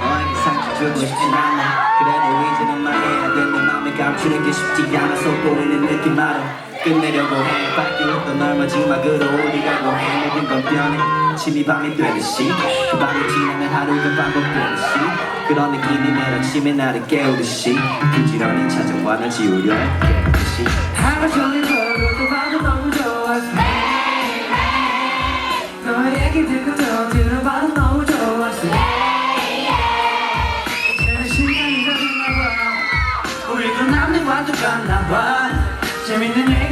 너에게 상처 주고 싶진 않아 그래도 이제는 말해야 돼내 맘에 감추는 게 쉽지 않아서 보이는 느낌 알아 끝내려고 해 바뀌었던 널 마지막으로 우리가고 해 모든 건 변해 침이 밤이 되듯이 그 밤이 지나면 하루가 반복되듯이 그런 느낌이 매일 아침에 나를 깨우듯이 부지런히 찾아와 날 지우려 해 깨듯이 하루 종일 얘기 듣고 또 들어봐도 너무 좋았어 이제는 시간이 흐르나봐. 우리도 남들과 똑같나봐. 재밌는 얘기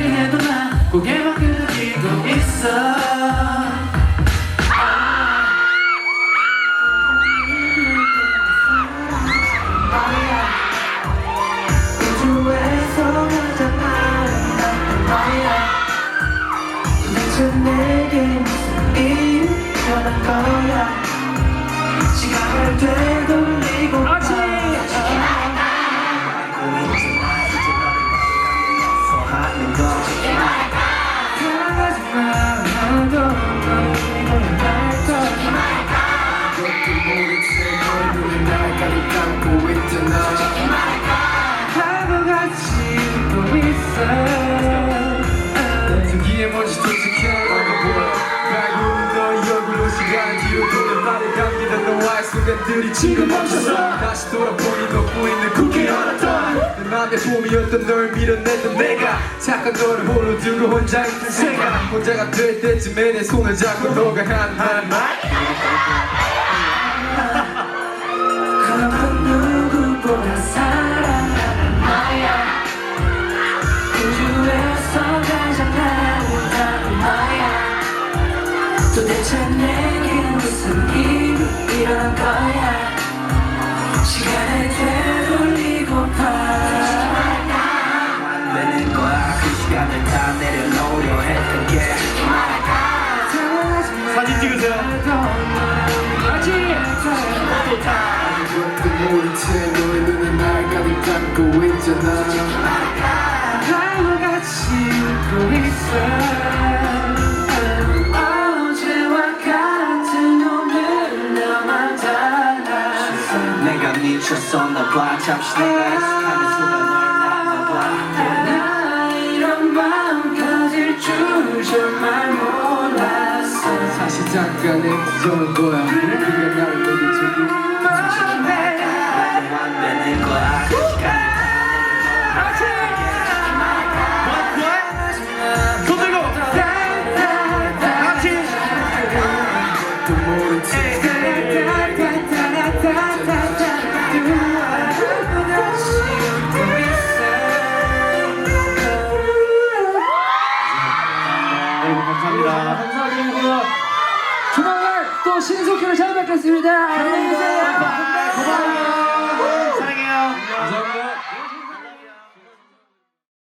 순간들이 지금 멈췄어. 다시 돌아보니 걷고 있는 쿠키 하나 더내 맘에 봄이었던 널 밀어냈던 내가 착한 너를 홀로 두고 혼자 있던 생각 혼자가 될 때쯤에 내 손을 잡고 너가 하는 한말. 그런 누구보다 사랑하는 너야. 도대체 내게 무슨 일 이 일어난 거야. 시간을 되돌리고파 안 되는 거야. 그 시간을 다 내려놓으려 했던 게. 사진 찍으세요. 같이. 아무것도 모른 채 너의 눈에 날 가득 담고 있잖아 내가 미쳤었나 봐. 잠시 내가 해석하는 순간 널 닮아봐. 나 이런 마음 가질 줄 정말 몰랐어. 사실 잠깐의 기적인 거야? 네가 나를 내게 주기 말도 안 되는 거야. 또 모른 채 감사합니다. 감사드리고요. 조만간 또 신속회를 찾아뵙겠습니다. 안녕히 계세요.